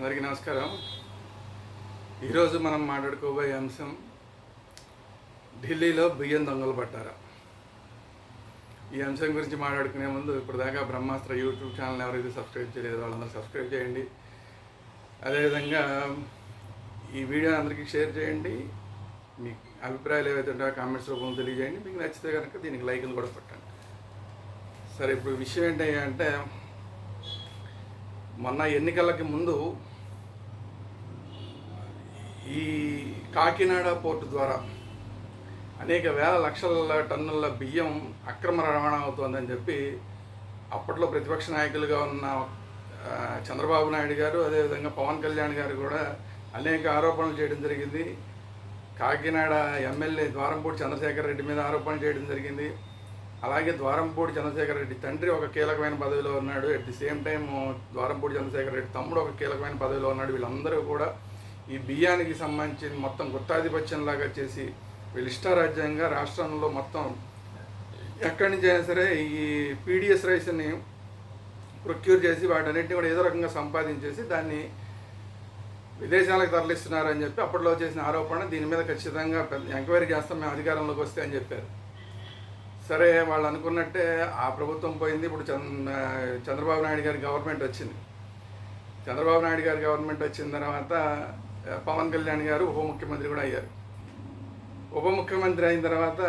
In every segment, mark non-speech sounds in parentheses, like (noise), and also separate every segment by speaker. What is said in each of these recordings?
Speaker 1: అందరికీ నమస్కారం. ఈరోజు మనం మాట్లాడుకోబోయే అంశం ఢిల్లీలో బియ్యం దొంగలు పట్టారా. ఈ అంశం గురించి మాట్లాడుకునే ముందు ఇప్పటిదాకా బ్రహ్మాస్త్ర యూట్యూబ్ ఛానల్ ఎవరైతే సబ్స్క్రైబ్ చేయలేదు వాళ్ళందరూ సబ్స్క్రైబ్ చేయండి. అదేవిధంగా ఈ వీడియో అందరికీ షేర్ చేయండి. మీ అభిప్రాయాలు ఏవైతే ఉంటాయో కామెంట్స్ రూపంలో తెలియజేయండి. మీకు నచ్చితే కనుక దీనికి లైకులు కూడా పెట్టండి సరే ఇప్పుడు విషయం ఏంటంటే మొన్న ఎన్నికలకి ముందు ఈ కాకినాడ పోర్టు ద్వారా అనేక వేల లక్షల టన్నుల బియ్యం అక్రమ రవాణా అవుతోందని చెప్పి అప్పట్లో ప్రతిపక్ష నాయకులుగా ఉన్న చంద్రబాబు నాయుడు గారు అదేవిధంగా పవన్ కళ్యాణ్ గారు కూడా అనేక ఆరోపణలు చేయడం జరిగింది. కాకినాడ ఎమ్మెల్యే ద్వారంపూడి చంద్రశేఖర్ రెడ్డి మీద ఆరోపణలు చేయడం జరిగింది. అలాగే ద్వారంపూడి చంద్రశేఖర్ రెడ్డి తండ్రి ఒక కీలకమైన పదవిలో ఉన్నాడు. At the same time Dwarampudi Chandrasekhar Reddy తమ్ముడు ఒక కీలకమైన పదవిలో ఉన్నాడు. వీళ్ళందరూ కూడా ఈ బియ్యానికి సంబంధించి మొత్తం గుత్తాధిపత్యంలాగా చేసి వీళ్ళు ఇష్టారాజ్యంగా రాష్ట్రంలో మొత్తం ఎక్కడి నుంచి అయినా సరే ఈ పీడిఎస్ రైస్ని ప్రొక్యూర్ చేసి వాటన్నిటిని కూడా ఏదో రకంగా సంపాదించేసి దాన్ని విదేశాలకు తరలిస్తున్నారని చెప్పి అప్పట్లో చేసిన ఆరోపణ దీని మీద ఖచ్చితంగా పెద్ద ఎంక్వైరీ చేస్తాం మేము అధికారంలోకి వస్తే అని చెప్పారు. సరే వాళ్ళు అనుకున్నట్టే ఆ ప్రభుత్వం పోయింది. ఇప్పుడు చంద్ర చంద్రబాబు నాయుడు గారి గవర్నమెంట్ వచ్చింది. చంద్రబాబు నాయుడు గారి గవర్నమెంట్ వచ్చిన తర్వాత పవన్ కళ్యాణ్ గారు ఉప ముఖ్యమంత్రి కూడా అయ్యారు. ఉప ముఖ్యమంత్రి అయిన తర్వాత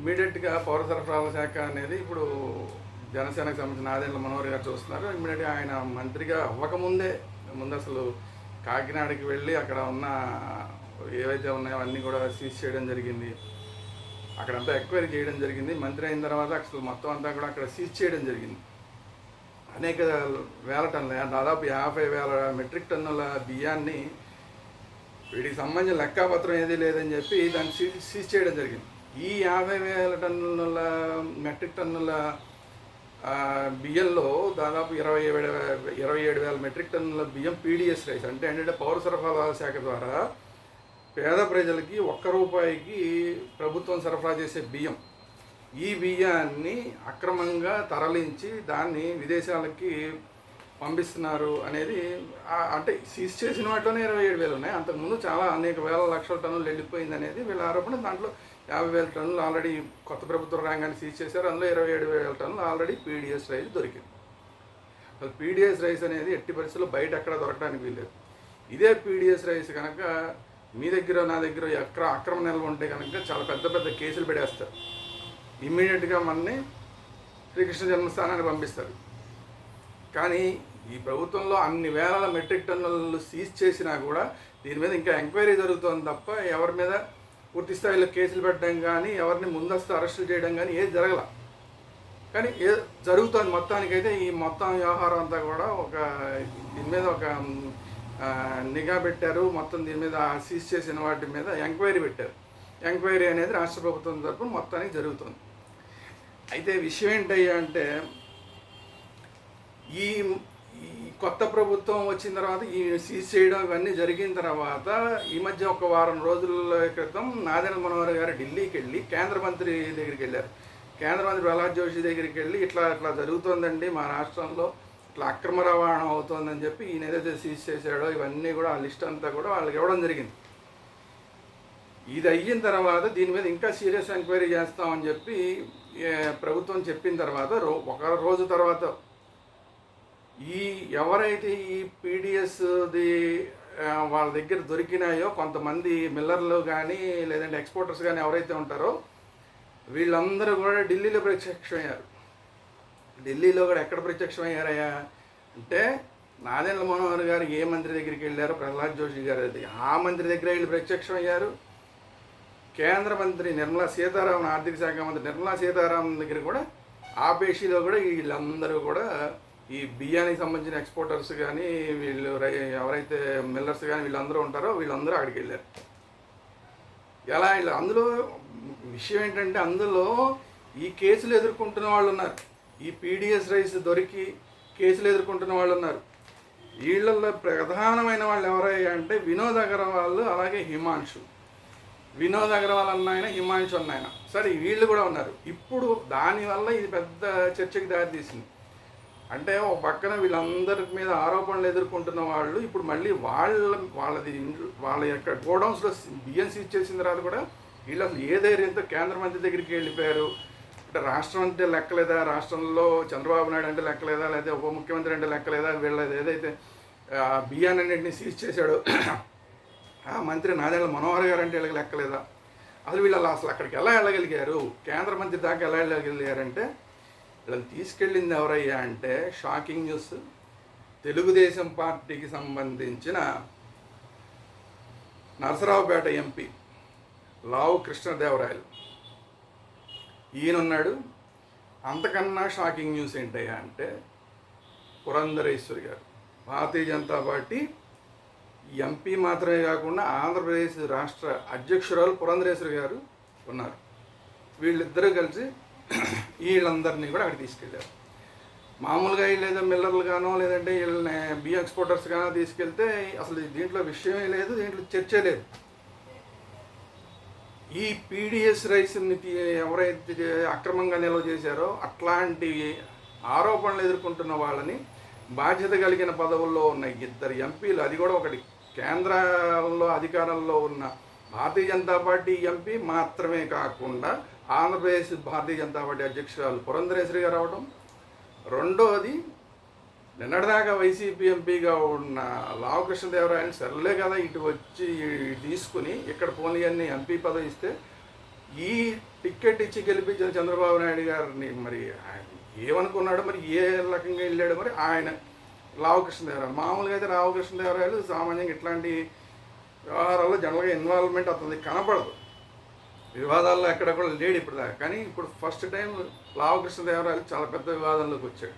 Speaker 1: ఇమీడియట్గా పౌర సరఫరాల శాఖ అనేది ఇప్పుడు జనసేనకు సంబంధించిన ఆదేళ్ళ మనోహర్ గారు చూస్తున్నారు. ఇమీడియట్గా ఆయన మంత్రిగా అవ్వకముందే ముందు అసలు కాకినాడకి వెళ్ళి అక్కడ ఉన్న ఏవైతే ఉన్నాయో అన్నీ కూడా సీజ్ చేయడం జరిగింది. అక్కడంతా ఎంక్వైరీ చేయడం జరిగింది. మంత్రి అయిన తర్వాత అసలు మొత్తం అంతా కూడా అక్కడ సీజ్ చేయడం జరిగింది. అనేక వేల టన్నుల దాదాపు యాభై వేల మెట్రిక్ టన్నుల బియ్యాన్ని వీటికి సంబంధించిన లెక్కాపత్రం ఏదీ లేదని చెప్పి దాన్ని సీజ్ సీజ్ చేయడం జరిగింది. ఈ యాభై వేల టన్నుల మెట్రిక్ టన్నుల బియ్యంలో దాదాపు ఇరవై ఏడు ఇరవై ఏడు వేల మెట్రిక్ టన్నుల బియ్యం పీడిఎస్ రైస్ అంటే ఏంటంటే పౌర సరఫరా శాఖ ద్వారా పేద ప్రజలకి ఒక్క రూపాయికి ప్రభుత్వం సరఫరా చేసే బియ్యం. ఈ బియ్యాన్ని అక్రమంగా తరలించి దాన్ని విదేశాలకి పంపిస్తున్నారు అనేది అంటే సీజ్ చేసిన వాటిలోనే ఇరవై ఏడు వేలు ఉన్నాయి. అంతకుముందు చాలా అనేక వేల లక్షల టన్నులు వెళ్ళిపోయింది అనేది వీళ్ళ ఆరోపణ. దాంట్లో యాభై వేల టన్నులు ఆల్రెడీ కొత్త ప్రభుత్వం రాగానే సీజ్ చేశారు. అందులో ఇరవై ఏడు వేల టన్నులు ఆల్రెడీ పీడిఎస్ రైస్ దొరికింది. అసలు పీడిఎస్ రైస్ అనేది ఎట్టి పరిస్థితుల్లో బయట ఎక్కడ దొరకడానికి వీల్లేదు. ఇదే పీడిఎస్ రైస్ కనుక మీ దగ్గర నా దగ్గర అక్ర అక్రమ నిల్వ ఉంటే కనుక చాలా పెద్ద పెద్ద కేసులు పెడేస్తారు. ఇమ్మీడియట్గా మనని శ్రీకృష్ణ జన్మస్థానానికి పంపిస్తారు. కానీ ఈ ప్రభుత్వంలో అన్ని వేల మెట్రిక్ టన్నులు సీజ్ చేసినా కూడా దీని మీద ఇంకా ఎంక్వైరీ జరుగుతుంది తప్ప ఎవరి మీద పూర్తి స్థాయిలో కేసులు పెట్టడం కానీ ఎవరిని ముందస్తు అరెస్టులు చేయడం కానీ ఏది జరగల. కానీ ఏ జరుగుతుంది మొత్తానికైతే ఈ మొత్తం వ్యవహారం అంతా కూడా ఒక దీని మీద ఒక నిఘా పెట్టారు. మొత్తం దీని మీద సీజ్ చేసిన వాటి మీద ఎంక్వైరీ పెట్టారు. ఎంక్వైరీ అనేది రాష్ట్ర ప్రభుత్వం తరపున మొత్తానికి జరుగుతుంది. అయితే విషయం ఏంటయ్యా అంటే ఈ ఈ కొత్త ప్రభుత్వం వచ్చిన తర్వాత ఈ సీజ్ చేయడం ఇవన్నీ జరిగిన తర్వాత ఈ మధ్య ఒక వారం రోజుల క్రితం నాదెన మనోహర్ గారు ఢిల్లీకి వెళ్ళి కేంద్ర మంత్రి దగ్గరికి వెళ్ళారు. కేంద్ర మంత్రి ప్రహ్లాద్ జోషి దగ్గరికి వెళ్ళి ఇట్లా ఇట్లా జరుగుతోందండి మా రాష్ట్రంలో ఇట్లా అక్రమ రవాణా అవుతోందని చెప్పి ఈయన ఏదైతే సీజ్ చేశాడో ఇవన్నీ కూడా ఆ లిస్ట్ అంతా కూడా వాళ్ళకి ఇవ్వడం జరిగింది. ఇది అయిన తర్వాత దీని మీద ఇంకా సీరియస్ ఎంక్వైరీ చేస్తామని చెప్పి ప్రభుత్వం చెప్పిన తర్వాత రో ఒక రోజు తర్వాత ఈ ఎవరైతే ఈ పీడిఎస్ది వాళ్ళ దగ్గర దొరికినాయో కొంతమంది మిల్లర్లు కానీ లేదంటే ఎక్స్పోర్టర్స్ కానీ ఎవరైతే ఉంటారో వీళ్ళందరూ కూడా ఢిల్లీలో ప్రత్యక్షమయ్యారు. ఢిల్లీలో కూడా ఎక్కడ ప్రత్యక్షమయ్యారయ్యా? అంటే నాదెండ్ల మనోహర్ గారు ఏ మంత్రి దగ్గరికి వెళ్ళారో ప్రహ్లాద్ జోషి గారు అది. ఆ మంత్రి దగ్గర వీళ్ళు ప్రత్యక్షమయ్యారు. కేంద్ర మంత్రి నిర్మలా సీతారామన్ ఆర్థిక శాఖ మంత్రి నిర్మలా సీతారామన్ దగ్గర కూడా ఆ పేషీలో కూడా వీళ్ళందరూ కూడా ఈ బియ్యానికి సంబంధించిన ఎక్స్పోర్టర్స్ కానీ వీళ్ళు రై- ఎవరైతే మిల్లర్స్ కానీ వీళ్ళందరూ ఉంటారో వీళ్ళందరూ అక్కడికి వెళ్ళారు. ఎలా వీళ్ళు అందులో విషయం ఏంటంటే అందులో ఈ కేసులు ఎదుర్కొంటున్న వాళ్ళు ఉన్నారు ఈ పీడిఎస్ రైస్ దొరికి కేసులు ఎదుర్కొంటున్న వాళ్ళు ఉన్నారు వీళ్ళల్లో ప్రధానమైన వాళ్ళు ఎవరయ్యా అంటే వినోద్ అగర్వాల్ అలాగే హిమాంశు వినోద్ అగర్వాల్ అన్న ఆయన హిమాంశు అన్న ఆయన. సరే వీళ్ళు కూడా ఉన్నారు. ఇప్పుడు దానివల్ల ఇది పెద్ద చర్చకి దారితీసింది. అంటే ఒక పక్కన వీళ్ళందరి మీద ఆరోపణలు ఎదుర్కొంటున్న వాళ్ళు ఇప్పుడు మళ్ళీ వాళ్ళ వాళ్ళది వాళ్ళ యొక్క గోడౌన్స్లో బియ్యం ఇచ్చేసిన చేసిన తర్వాత కూడా వీళ్ళు అసలు ఏ ధైర్యంతో కేంద్ర మంత్రి దగ్గరికి వెళ్ళిపోయారు? అంటే రాష్ట్రం అంటే లెక్కలేదా? రాష్ట్రంలో చంద్రబాబు నాయుడు అంటే లెక్కలేదా? లేదా ఉప ముఖ్యమంత్రి అంటే లెక్కలేదా? వీళ్ళది ఏదైతే బియ్యాన్ని బియ్యాన్నింటినీ సీజ్ చేశాడు ఆ మంత్రి నాదెండ్ల మనోహర్ గారు అంటే వీళ్ళకి లెక్కలేదా? అసలు వీళ్ళు అసలు అక్కడికి ఎలా వెళ్ళగలిగారు? కేంద్ర మంత్రి దాకా ఎలా వెళ్ళగలిగారంటే వీళ్ళని తీసుకెళ్ళింది ఎవరయ్యా అంటే షాకింగ్ న్యూస్. తెలుగుదేశం పార్టీకి సంబంధించిన నరసరావుపేట ఎంపీ లావు కృష్ణదేవరాయలు. ఈయనున్నాడు. అంతకన్నా షాకింగ్ న్యూస్ ఏంటయ్యా అంటే పురంధరేశ్వరి గారు. భారతీయ జనతా పార్టీ ఎంపీ మాత్రమే కాకుండా ఆంధ్రప్రదేశ్ రాష్ట్ర అధ్యక్షురాలు పురంధరేశ్వరి గారు ఉన్నారు. వీళ్ళిద్దరూ కలిసి వీళ్ళందరినీ కూడా అక్కడ తీసుకెళ్ళారు. మామూలుగా లేదా మిల్లర్లు గానో లేదంటే వీళ్ళని బి ఎక్స్పోర్టర్స్ గానో తీసుకెళ్తే అసలు దీంట్లో విషయమే లేదు దీంట్లో చర్చే లేదు. ఈ పీడిఎస్ రైస్ని ఎవరైతే అక్రమంగా నిల్వ చేశారో అట్లాంటి ఆరోపణలు ఎదుర్కొంటున్న వాళ్ళని బాధ్యత కలిగిన పదవుల్లో ఉన్న ఇద్దరు ఎంపీలు అది కూడా ఒకటి. కేంద్రంలో అధికారంలో ఉన్న భారతీయ జనతా పార్టీ ఎంపీ మాత్రమే కాకుండా ఆంధ్రప్రదేశ్ భారతీయ జనతా పార్టీ అధ్యక్షురాలు పురంధరేశ్వరి గారు అవడం రెండోది నిన్నటిదాకా వైసీపీ ఎంపీగా ఉన్న లావకృష్ణదేవరాయని సర్లే కదా ఇటు వచ్చి తీసుకుని ఇక్కడ పోనీ అన్ని ఎంపీ పదవి ఇస్తే ఈ టిక్కెట్ ఇచ్చి గెలిపించిన చంద్రబాబు నాయుడు గారిని మరి ఆయన ఏమనుకున్నాడు మరి ఏ రకంగా వెళ్ళాడు మరి ఆయన లావకృష్ణదేవరాయలు మామూలుగా అయితే రామకృష్ణదేవరాయలు సామాన్యంగా ఇట్లాంటి వ్యవహారాల్లో జనరల్గా ఇన్వాల్వ్మెంట్ అతనికి కనపడదు. వివాదాల్లో ఎక్కడ కూడా లేడు ఇప్పుడు దాకా కానీ ఇప్పుడు ఫస్ట్ టైం లావకృష్ణదేవరాయలు చాలా పెద్ద వివాదంలోకి వచ్చాడు.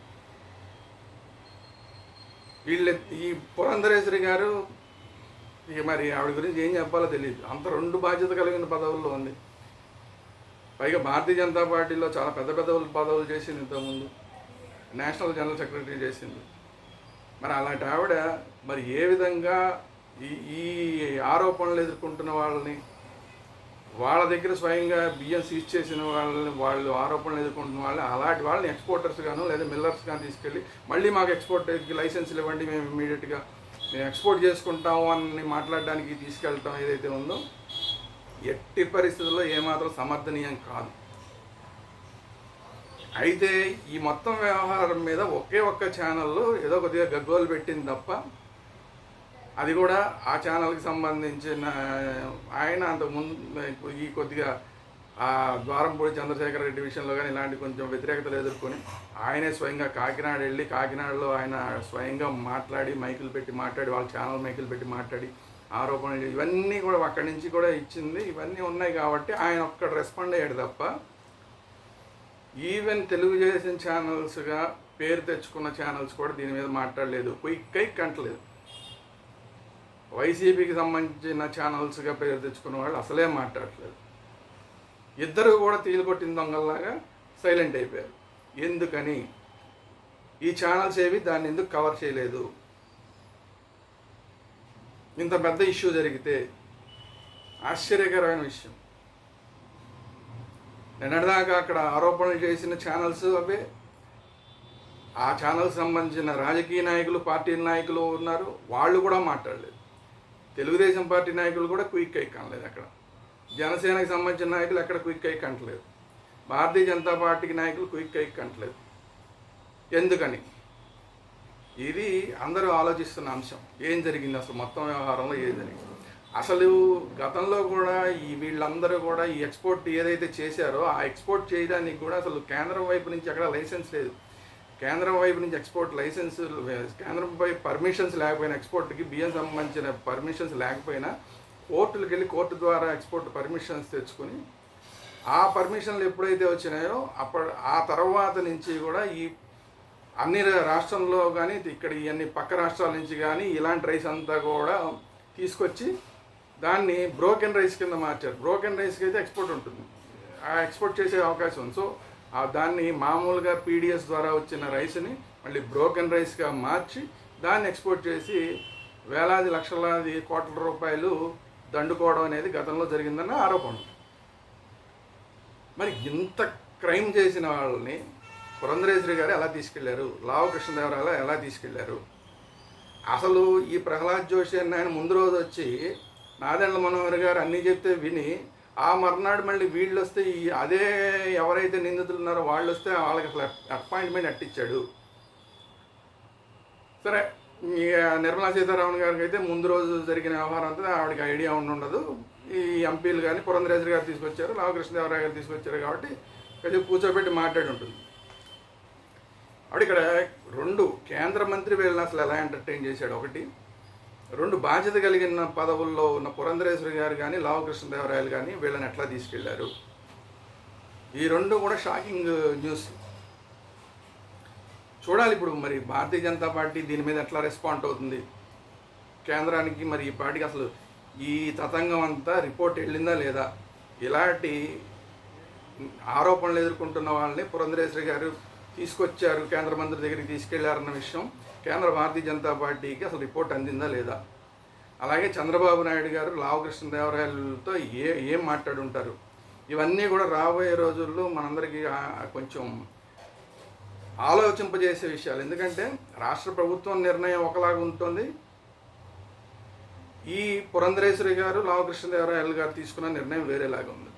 Speaker 1: వీళ్ళు ఈ పురంధరేశ్వరి గారు ఇక మరి ఆవిడ గురించి ఏం చెప్పాలో తెలియదు. అంత రెండు బాధ్యత కలిగిన పదవుల్లో ఉంది. పైగా భారతీయ జనతా పార్టీలో చాలా పెద్ద పెద్ద పదవులు చేసింది ఇంతకుముందు. నేషనల్ జనరల్ సెక్రటరీ చేసింది. మరి అలాంటి ఆవిడ మరి ఏ విధంగా ఈ ఈ ఆరోపణలు ఎదుర్కొంటున్న వాళ్ళని వాళ్ళ దగ్గర స్వయంగా బియ్యం సీజ్ చేసిన వాళ్ళని వాళ్ళు ఆరోపణలు ఎదుర్కొంటున్న వాళ్ళని అలాంటి వాళ్ళని ఎక్స్పోర్టర్స్ గాను లేదా మిల్లర్స్ కానీ తీసుకెళ్ళి మళ్ళీ మాకు ఎక్స్పోర్ట్కి లైసెన్సులు ఇవ్వండి మేము ఇమీడియట్గా మేము ఎక్స్పోర్ట్ చేసుకుంటాము అని మాట్లాడడానికి తీసుకెళ్ళటం ఏదైతే ఉందో ఎట్టి పరిస్థితుల్లో ఏమాత్రం సమర్థనీయం కాదు. అయితే ఈ మొత్తం వ్యవహారం మీద ఒకే ఒక్క ఛానల్లో ఏదో కొద్దిగా గగ్గోలు పెట్టింది తప్ప అది కూడా ఆ ఛానల్కి సంబంధించిన ఆయన అంత ముందు ఈ కొద్దిగా ఆ ద్వారంపూడి చంద్రశేఖర రెడ్డి విషయంలో కానీ ఇలాంటి కొంచెం వ్యతిరేకతలు ఎదుర్కొని ఆయనే స్వయంగా కాకినాడ వెళ్ళి కాకినాడలో ఆయన స్వయంగా మాట్లాడి మైకులు పెట్టి మాట్లాడి వాళ్ళ ఛానల్ మైకులు పెట్టి మాట్లాడి ఆరోపణలు ఇవన్నీ కూడా అక్కడి నుంచి కూడా ఇచ్చింది. ఇవన్నీ ఉన్నాయి కాబట్టి ఆయన ఒక్కడ రెస్పాండ్ అయ్యాడు తప్ప ఈవెన్ తెలుగుదేశం ఛానల్స్గా పేరు తెచ్చుకున్న ఛానల్స్ కూడా దీని మీద మాట్లాడలేదు. క్విక్ కై కంటలేదు. వైసీపీకి సంబంధించిన ఛానల్స్గా పేరు తెచ్చుకున్న వాళ్ళు అసలే మాట్లాడట్లేదు. ఇద్దరు కూడా తీలు కొట్టిన దొంగల్లాగా సైలెంట్ అయిపోయారు. ఎందుకని? ఈ ఛానల్స్ ఏవి? దాన్ని ఎందుకు కవర్ చేయలేదు? ఇంత పెద్ద ఇష్యూ జరిగితే ఆశ్చర్యకరమైన విషయం. నిన్నటిదాకా అక్కడ ఆరోపణలు చేసిన ఛానల్స్ అవే. ఆ ఛానల్ సంబంధించిన రాజకీయ నాయకులు పార్టీ నాయకులు ఉన్నారు. వాళ్ళు కూడా మాట్లాడలేదు. తెలుగుదేశం పార్టీ నాయకులు కూడా క్విక్ అయి కనలేదు అక్కడ. జనసేనకి సంబంధించిన నాయకులు ఎక్కడ క్విక్ అయి కంటలేదు భారతీయ జనతా పార్టీకి నాయకులు క్విక్ అయి కంటలేదు ఎందుకని? ఇది అందరూ ఆలోచిస్తున్న అంశం. ఏం జరిగింది అసలు? మొత్తం వ్యవహారంలో ఏం జరిగింది? అసలు గతంలో కూడా ఈ వీళ్ళందరూ కూడా ఈ ఎక్స్పోర్ట్ ఏదైతే చేశారో ఆ ఎక్స్పోర్ట్ చేయడానికి కూడా అసలు కేంద్రం వైపు నుంచి అక్కడ లైసెన్స్ లేదు. కేంద్రం వైపు నుంచి ఎక్స్పోర్ట్ లైసెన్స్ కేంద్రంపై పర్మిషన్స్ లేకపోయినా ఎక్స్పోర్ట్కి బియ్యం సంబంధించిన పర్మిషన్స్ లేకపోయినా కోర్టులకు వెళ్ళి కోర్టు ద్వారా ఎక్స్పోర్ట్ పర్మిషన్స్ తెచ్చుకొని ఆ పర్మిషన్లు ఎప్పుడైతే వచ్చినాయో అప్పుడు ఆ తర్వాత నుంచి కూడా ఈ అన్ని రాష్ట్రంలో కానీ ఇక్కడ ఇవన్నీ పక్క రాష్ట్రాల నుంచి కానీ ఇలాంటి రైస్ అంతా కూడా తీసుకొచ్చి దాన్ని బ్రోకెన్ రైస్ కింద మార్చారు. బ్రోకెన్ రైస్కి అయితే ఎక్స్పోర్ట్ ఉంటుంది. ఆ ఎక్స్పోర్ట్ చేసే అవకాశం ఉంది. సో దాన్ని మామూలుగా పీడిఎస్ ద్వారా వచ్చిన రైస్ని మళ్ళీ బ్రోకెన్ రైస్గా మార్చి దాన్ని ఎక్స్పోర్ట్ చేసి వేలాది లక్షలాది కోట్ల రూపాయలు దండుకోవడం అనేది గతంలో జరిగిందన్న ఆరోపణ. మరి ఇంత క్రైమ్ చేసిన వాళ్ళని పురంధరేశ్వరి గారు ఎలా తీసుకెళ్ళారు? లావు కృష్ణదేవరాయలు ఎలా తీసుకెళ్ళారు? అసలు ఈ ప్రహ్లాద్ జోషి అన్న ఆయన ముందు రోజు వచ్చి నాదెండ్ల మనోహర్ గారు అన్నీ చెప్తే విని ఆ మర్నాడు మళ్ళీ వీళ్ళు వస్తే ఈ అదే ఎవరైతే నిందితులు ఉన్నారో వాళ్ళు వస్తే వాళ్ళకి అసలు అపాయింట్మెంట్ అట్టించాడు సరే ఇక నిర్మలా సీతారామన్ గారికి అయితే ముందు రోజు జరిగిన వ్యవహారం అంతా ఆవిడకి ఐడియా ఉండి ఉండదు ఈ ఎంపీలు కానీ పురంధరేశ్వరి గారు తీసుకొచ్చారు రామకృష్ణదేవరాయ గారు తీసుకొచ్చారు కాబట్టి కొంచెం కూర్చోబెట్టి మాట్లాడి ఉంటుంది. ఆవిడ ఇక్కడ రెండు కేంద్ర మంత్రి వీళ్ళని అసలు ఎలా ఎంటర్టైన్ చేశాడు ఒకటి రెండు బాధ్యత కలిగిన పదవుల్లో ఉన్న పురంధరేశ్వరి గారు కానీ లావకృష్ణదేవరాయలు కానీ వీళ్ళని ఎట్లా తీసుకెళ్ళారు? ఈ రెండు కూడా షాకింగ్ న్యూస్. చూడాలి ఇప్పుడు మరి భారతీయ జనతా పార్టీ దీని మీద ఎట్లా రెస్పాండ్ అవుతుంది? కేంద్రానికి మరి ఈ పార్టీకి అసలు ఈ తతంగం అంతా రిపోర్ట్ వెళ్ళిందా లేదా? ఇలాంటి ఆరోపణలు ఎదుర్కొంటున్న వాళ్ళని పురంధరేశ్వరి గారు తీసుకొచ్చారు కేంద్ర మంత్రి దగ్గరికి తీసుకెళ్ళారన్న విషయం కేంద్ర భారతీయ జనతా పార్టీకి అసలు రిపోర్ట్ అందిందా లేదా? అలాగే చంద్రబాబు నాయుడు గారు లావకృష్ణదేవరాయలతో ఏ ఏం మాట్లాడుంటారు? ఇవన్నీ కూడా రాబోయే రోజుల్లో మనందరికీ కొంచెం ఆలోచింపజేసే విషయాలు. ఎందుకంటే రాష్ట్ర ప్రభుత్వం నిర్ణయం ఒకలాగా ఉంటుంది. ఈ పురంధరేశ్వరి గారు లావకృష్ణదేవరాయలు గారు తీసుకున్న నిర్ణయం వేరేలాగా ఉంది.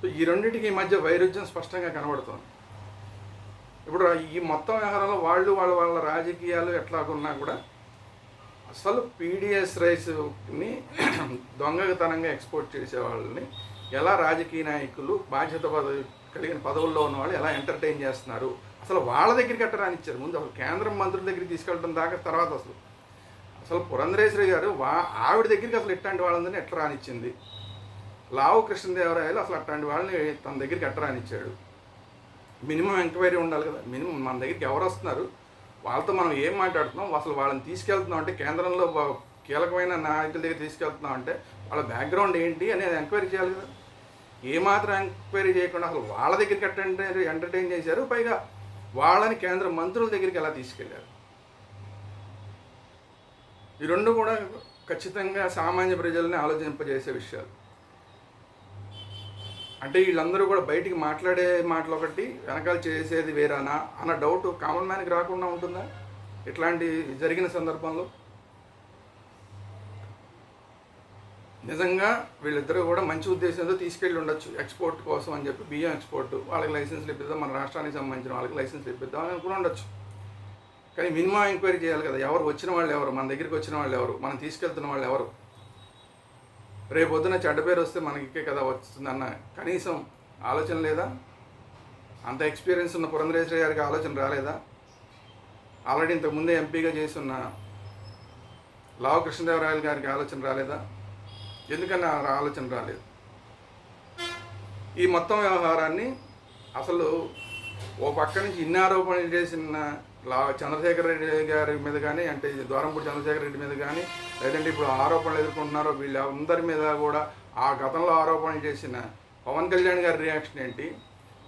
Speaker 1: సో ఈ రెండింటికి ఈ మధ్య వైరుధ్యం స్పష్టంగా కనబడుతోంది. ఇప్పుడు ఈ మొత్తం వ్యవహారంలో వాళ్ళు వాళ్ళ వాళ్ళ రాజకీయాలు ఎట్లాగున్నా కూడా అసలు పీడిఎస్ రైస్ని (clears throat) దొంగతనంగా ఎక్స్పోర్ట్ చేసే వాళ్ళని ఎలా రాజకీయ నాయకులు బాధ్యత పదవి కలిగిన పదవుల్లో ఉన్న వాళ్ళు ఎలా ఎంటర్టైన్ చేస్తున్నారు? అసలు వాళ్ళ దగ్గరికి ఎట్ట రానిచ్చారు? ముందు అసలు కేంద్ర మంత్రుల దగ్గరికి తీసుకెళ్ళడం దాకా తర్వాత అసలు. అసలు పురంధరేశ్వరి గారు వా ఆవిడ దగ్గరికి అసలు ఇట్లాంటి వాళ్ళందరినీ ఎట్లా రానిచ్చింది? లావు కృష్ణదేవరాయలు అసలు అట్లాంటి వాళ్ళని తన దగ్గరికి ఎట్ట రానిచ్చాడు? మినిమం ఎంక్వైరీ ఉండాలి కదా. మినిమం మన దగ్గరికి ఎవరు వస్తున్నారు? వాళ్ళతో మనం ఏం మాట్లాడుతున్నాం? అసలు వాళ్ళని తీసుకెళ్తున్నాం అంటే కేంద్రంలో కీలకమైన నాయకుల దగ్గర తీసుకెళ్తున్నాం అంటే వాళ్ళ బ్యాక్గ్రౌండ్ ఏంటి అనేది ఎంక్వైరీ చేయాలి కదా. ఏమాత్రం ఎంక్వైరీ చేయకుండా అసలు వాళ్ళ దగ్గరికి ఎంటర్టైన్ ఎంటర్టైన్ చేశారు? పైగా వాళ్ళని కేంద్ర మంత్రుల దగ్గరికి ఎలా తీసుకెళ్ళారు? ఈ రెండు కూడా ఖచ్చితంగా సామాన్య ప్రజల్ని ఆలోచింపజేసే విషయాలు. అంటే వీళ్ళందరూ కూడా బయటికి మాట్లాడే మాటలు ఒకటి వెనకాల చేసేది వేరేనా అన్న డౌట్ కామన్ మ్యాన్కి రాకుండా ఉంటుందా? ఇట్లాంటి జరిగిన సందర్భంలో? నిజంగా వీళ్ళిద్దరూ కూడా మంచి ఉద్దేశంతో తీసుకెళ్ళి ఉండొచ్చు. ఎక్స్పోర్ట్ కోసం అని చెప్పి బియ్యం ఎక్స్పోర్ట్. వాళ్ళకి లైసెన్స్లు ఇప్పిద్దాం మన రాష్ట్రానికి సంబంధించిన వాళ్ళకి లైసెన్స్ ఇప్పిద్దాం అని అనుకుని ఉండొచ్చు. కానీ మినిమం ఎంక్వైరీ చేయాలి కదా. ఎవరు వచ్చిన వాళ్ళు ఎవరు? మన దగ్గరికి వచ్చిన వాళ్ళు ఎవరు? మనం తీసుకెళ్తున్న వాళ్ళు ఎవరు? రేపు చెడ్డ పేరు వస్తే మనకే కదా వస్తుందన్న కనీసం ఆలోచన లేదా? అంత ఎక్స్పీరియన్స్ ఉన్న పురంధరేశ్వరి గారికి ఆలోచన రాలేదా? ఆల్రెడీ ఇంతకుముందే ఎంపీగా చేసి ఉన్న లావు కృష్ణదేవరాయలు గారికి ఆలోచన రాలేదా? ఎందుకన్నా ఆలోచన రాలేదు? ఈ మొత్తం వ్యవహారాన్ని అసలు ఓ పక్క నుంచి ఇన్ని ఆరోపణలు చేసిన లా చంద్రశేఖర్ రెడ్డి గారి మీద కానీ అంటే ద్వారంపూడి చంద్రశేఖర్ రెడ్డి మీద కానీ లేదంటే ఇప్పుడు ఆరోపణలు ఎదుర్కొంటున్నారో వీళ్ళందరి మీద కూడా ఆ గతంలో ఆరోపణలు చేసిన పవన్ కళ్యాణ్ గారి రియాక్షన్ ఏంటి?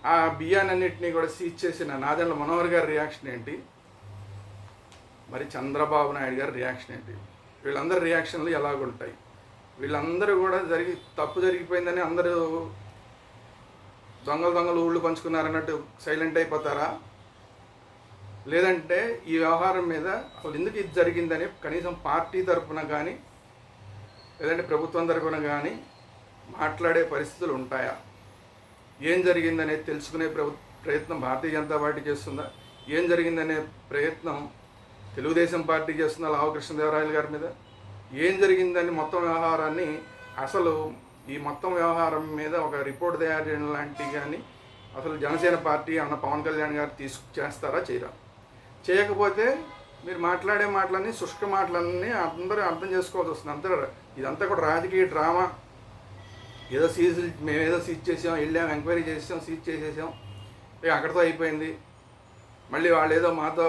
Speaker 1: ఆ బియ్యాన్నింటినీ కూడా సీజ్ చేసిన నాదెండ్ల మనోహర్ గారి రియాక్షన్ ఏంటి? మరి చంద్రబాబు నాయుడు గారి రియాక్షన్ ఏంటి? వీళ్ళందరి రియాక్షన్లు ఎలాగుంటాయి? వీళ్ళందరూ కూడా జరిగి తప్పు జరిగిపోయిందని అందరూ దొంగలు దొంగలు ఊళ్ళు పంచుకున్నారన్నట్టు సైలెంట్ అయిపోతారా? లేదంటే ఈ వ్యవహారం మీద అసలు ఎందుకు ఇది జరిగిందని కనీసం పార్టీ తరపున కానీ లేదంటే ప్రభుత్వం తరఫున కానీ మాట్లాడే పరిస్థితులు ఉంటాయా? ఏం జరిగిందనేది తెలుసుకునే ప్రభు ప్రయత్నం భారతీయ జనతా పార్టీ చేస్తుందా? ఏం జరిగిందనే ప్రయత్నం తెలుగుదేశం పార్టీ చేస్తుందా లావు కృష్ణదేవరాయలు గారి మీద? ఏం జరిగిందని మొత్తం వ్యవహారాన్ని అసలు ఈ మొత్తం వ్యవహారం మీద ఒక రిపోర్ట్ తయారు చేయడం లాంటివి కానీ అసలు జనసేన పార్టీ అన్న పవన్ కళ్యాణ్ గారు తీసుకు చేస్తారా చేయరా? చేయకపోతే మీరు మాట్లాడే మాటలన్నీ శుష్క మాటలన్నీ అందరూ అర్థం చేసుకోవాల్సి వస్తుంది. అంతా ఇదంతా కూడా రాజకీయ డ్రామా. ఏదో సీజ్ మేము ఏదో సీజ్ చేసాం వెళ్ళాం ఎంక్వైరీ చేసాం సీజ్ చేసేసాం. ఇక అక్కడితో అయిపోయింది. మళ్ళీ వాళ్ళు ఏదో మాతో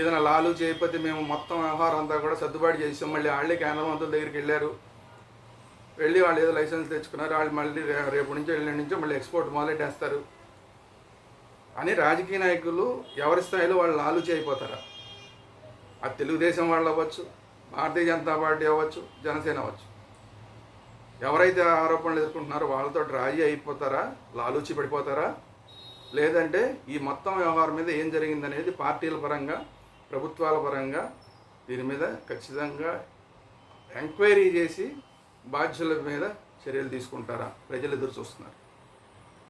Speaker 1: ఏదైనా లాలు చేయకపోతే మేము మొత్తం వ్యవహారం అంతా కూడా సర్దుబాటు చేసాం మళ్ళీ వాళ్ళే కేంద్ర మంత్రుల దగ్గరికి వెళ్ళారు. వెళ్ళి వాళ్ళు ఏదో లైసెన్స్ తెచ్చుకున్నారు. వాళ్ళు మళ్ళీ రేపు నుంచో వెళ్ళిన నుంచో మళ్ళీ ఎక్స్పోర్ట్ మొదలెట్టేస్తారు. అని రాజకీయ నాయకులు ఎవరి స్థాయిలో వాళ్ళు లాలూచి అయిపోతారా? అది తెలుగుదేశం వాళ్ళు అవ్వచ్చు భారతీయ జనతా పార్టీ అవ్వచ్చు జనసేన అవ్వచ్చు. ఎవరైతే ఆరోపణలు ఎదుర్కొంటున్నారో వాళ్ళతో రాజీ అయిపోతారా? లాలూచి పడిపోతారా? లేదంటే ఈ మొత్తం వ్యవహారం మీద ఏం జరిగిందనేది పార్టీల పరంగా ప్రభుత్వాల పరంగా దీని మీద ఖచ్చితంగా ఎంక్వైరీ చేసి బాధ్యుల మీద చర్యలు తీసుకుంటారా? ప్రజలు ఎదురు చూస్తున్నారు.